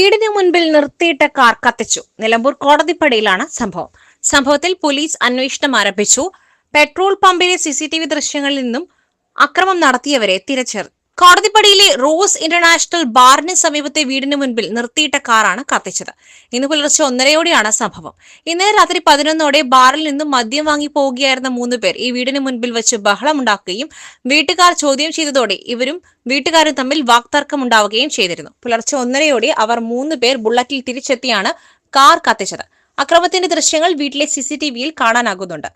വീടിന് മുൻപിൽ നിർത്തിയിട്ട കാർ കത്തിച്ചു. നിലമ്പൂർ കോടതിപ്പടിയിലാണ് സംഭവം. സംഭവത്തിൽ പോലീസ് അന്വേഷണം ആരംഭിച്ചു. പെട്രോൾ പമ്പിലെ സിസിടിവി ദൃശ്യങ്ങളിൽ നിന്നും അക്രമം നടത്തിയവരെ തിരച്ചറി കോടതിപ്പടിയിലെ റോസ് ഇന്റർനാഷണൽ ബാറിന് സമീപത്തെ വീടിന് മുൻപിൽ നിർത്തിയിട്ട കാറാണ് കത്തിച്ചത്. ഇന്ന് പുലർച്ചെ ഒന്നരയോടെയാണ് സംഭവം. ഇന്നലെ രാത്രി പതിനൊന്നോടെ ബാറിൽ നിന്നും മദ്യം വാങ്ങി പോവുകയായിരുന്ന മൂന്ന് പേർ ഈ വീടിന് മുൻപിൽ വെച്ച് ബഹളമുണ്ടാക്കുകയും വീട്ടുകാർ ചോദ്യം ചെയ്തതോടെ ഇവരും വീട്ടുകാരും തമ്മിൽ വാക്തർക്കമുണ്ടാവുകയും ചെയ്തിരുന്നു. പുലർച്ചെ ഒന്നരയോടെ അവർ മൂന്ന് പേർ ബുള്ളറ്റിൽ തിരിച്ചെത്തിയാണ് കാർ കത്തിച്ചത്. അക്രമത്തിന്റെ ദൃശ്യങ്ങൾ വീട്ടിലെ സിസിടിവിയിൽ കാണാനാകുന്നുണ്ട്.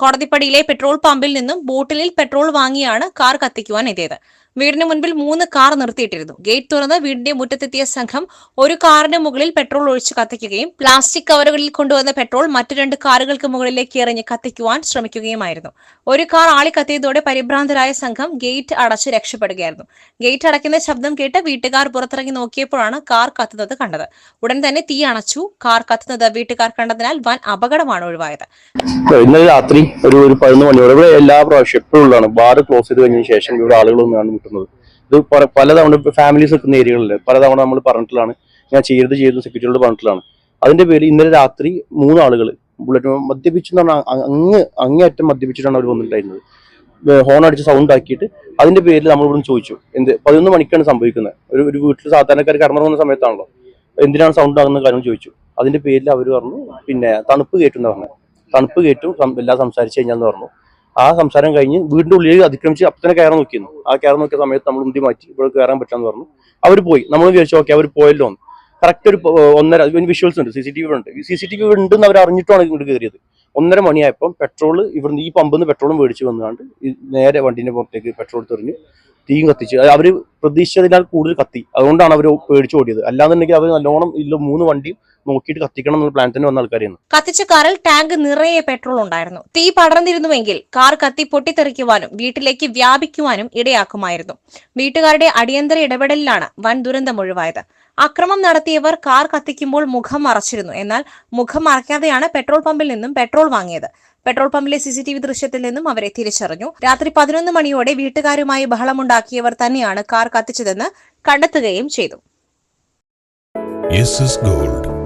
കോടതിപ്പടിയിലെ പെട്രോൾ പമ്പിൽ നിന്നും ബോട്ടിലിൽ പെട്രോൾ വാങ്ങിയാണ് കാർ കത്തിക്കുവാൻ എത്തിയത്. വീടിന് മുൻപിൽ മൂന്ന് കാർ നിർത്തിയിട്ടിരുന്നു. ഗേറ്റ് തുറന്ന് വീടിന്റെ മുറ്റത്തെത്തിയ സംഘം ഒരു കാറിന് മുകളിൽ പെട്രോൾ ഒഴിച്ച് കത്തിക്കുകയും പ്ലാസ്റ്റിക് കവറുകളിൽ കൊണ്ടുവന്ന പെട്രോൾ മറ്റു രണ്ട് കാറുകൾക്ക് മുകളിലേക്ക് എറിഞ്ഞ് കത്തിക്കുവാൻ ശ്രമിക്കുകയുമായിരുന്നു. ഒരു കാർ ആളി കത്തിയതോടെ പരിഭ്രാന്തരായ സംഘം ഗേറ്റ് അടച്ച് രക്ഷപ്പെടുകയായിരുന്നു. ഗേറ്റ് അടയ്ക്കുന്ന ശബ്ദം കേട്ട് വീട്ടുകാർ പുറത്തിറങ്ങി നോക്കിയപ്പോഴാണ് കാർ കത്തുന്നത് കണ്ടത്. ഉടൻ തന്നെ തീ അണച്ചു. കാർ കത്തുന്നത് വീട്ടുകാർ കണ്ടതിനാൽ വൻ അപകടമാണ് ഒഴിവായത്. ഇന്നലെ രാത്രി ഒരു ഒരു പതിനൊന്ന് മണിയോടെ ഇവിടെ എല്ലാ പ്രാവശ്യം എപ്പോഴും ഉള്ളതാണ്. ബാർ ക്ലോസ് ചെയ്ത് കഴിഞ്ഞതിന് ശേഷം ഇവിടെ ആളുകൾ ഒന്നാണ് മുട്ടുന്നത് ഇത് പല- പലതവണ ഫാമിലീസ് നിൽക്കുന്ന ഏരിയകളിൽ പലതവണ നമ്മൾ പറഞ്ഞിട്ടുള്ളതാണ്. ഞാൻ ചെയ്ത് ചെയ്ത് സെക്യൂരിറ്റിയോട് പറഞ്ഞിട്ടുള്ളതാണ്. അതിന്റെ പേരിൽ ഇന്നലെ രാത്രി മൂന്നാളുകൾ ബുള്ളറ്റ് മദ്യപിച്ചു എന്ന് പറഞ്ഞാൽ അങ്ങ് അങ്ങേയറ്റം മദ്യപിച്ചിട്ടാണ് അവർ വന്നിട്ടുണ്ടായിരുന്നത്. ഹോൺ അടിച്ച് സൗണ്ട് ആക്കിയിട്ട് അതിന്റെ പേരിൽ നമ്മൾ ഇവിടെ ചോദിച്ചു എന്ത് പതിനൊന്ന് മണിക്കാണ് സംഭവിക്കുന്നത്? ഒരു ഒരു വീട്ടിൽ സാധാരണക്കാർ കടന്നിറങ്ങുന്ന സമയത്താണല്ലോ. എന്തിനാണ് സൗണ്ട് ആകുന്ന കാര്യം ചോദിച്ചു. അതിന്റെ പേരിൽ അവർ പറഞ്ഞു പിന്നെ തണുപ്പ് കേട്ടു എന്ന് പറഞ്ഞു. തണുപ്പ് കേട്ടു എല്ലാം സംസാരിച്ചു കഴിഞ്ഞാന്ന് പറഞ്ഞു. ആ സംസാരം കഴിഞ്ഞ് വീടിന്റെ ഉള്ളിൽ അതിക്രമിച്ച് അപ്പം തന്നെ കയറാൻ നോക്കിയിരുന്നു. ആ കയറാൻ നോക്കിയ സമയത്ത് നമ്മൾ ഉന്തി മാറ്റി. ഇവിടെ കയറാൻ പറ്റാന്ന് പറഞ്ഞു. അവർ പോയി. നമ്മൾ വിചാരിച്ചു ഓക്കെ അവർ പോയല്ലോ എന്ന്. കറക്റ്റ് ഒരു ഒന്നര വിഷ്വൽസ് ഉണ്ട് സി സി ടി വി ഉണ്ട്. സി സി ടി വി ഉണ്ടെന്ന് അവർ അറിഞ്ഞിട്ടാണ് ഇങ്ങോട്ട് കയറിയത്. ഒന്നര മണിയായപ്പം പെട്രോൾ ഇവിടുന്ന് ഈ പമ്പിൽ നിന്ന് പെട്രോളും മേടിച്ച് വന്നുകൊണ്ട് നേരെ വണ്ടിന്റെ പുറത്തേക്ക് പെട്രോൾ തെറിഞ്ഞു തീയും കത്തിച്ച്. അവർ പ്രതീക്ഷിച്ചതിനാൽ കൂടുതൽ കത്തി. അതുകൊണ്ടാണ് അവർ പേടിച്ച് ഓടിയത്. അല്ലാന്നുണ്ടെങ്കിൽ അവർ നല്ലോണം ഇല്ല മൂന്ന് വണ്ടിയും നോക്കിയിട്ട് കത്തിക്കണം എന്നുള്ള പ്ലാൻ തന്നെ വന്ന ആൾക്കാരായിരുന്നു കത്തിച്ച കാറിൽ ടാങ്ക് നിറയെ പെട്രോൾ ഉണ്ടായിരുന്നു. തീ പടർന്നിരുന്നുവെങ്കിൽ കാർ കത്തി പൊട്ടിത്തെറിക്കുവാനും വീട്ടിലേക്ക് വ്യാപിക്കുവാനും ഇടയാക്കുമായിരുന്നു. വീട്ടുകാരുടെ അടിയന്തര ഇടപെടലിലാണ് വൻ ദുരന്തം ഒഴിവായത്. അക്രമം നടത്തിയവർ കാർ കത്തിക്കുമ്പോൾ മുഖം മറച്ചിരുന്നു. എന്നാൽ മുഖം മറയ്ക്കാതെയാണ് പെട്രോൾ പമ്പിൽ നിന്നും പെട്രോൾ വാങ്ങിയത്. പെട്രോൾ പമ്പിലെ സിസിടിവി ദൃശ്യത്തിൽ നിന്നും അവരെ തിരിച്ചറിഞ്ഞു. രാത്രി പതിനൊന്ന് മണിയോടെ വീട്ടുകാരുമായി ബഹളമുണ്ടാക്കിയവർ തന്നെയാണ് കാർ കത്തിച്ചതെന്ന് കണ്ടെത്തുകയും ചെയ്തു. Gold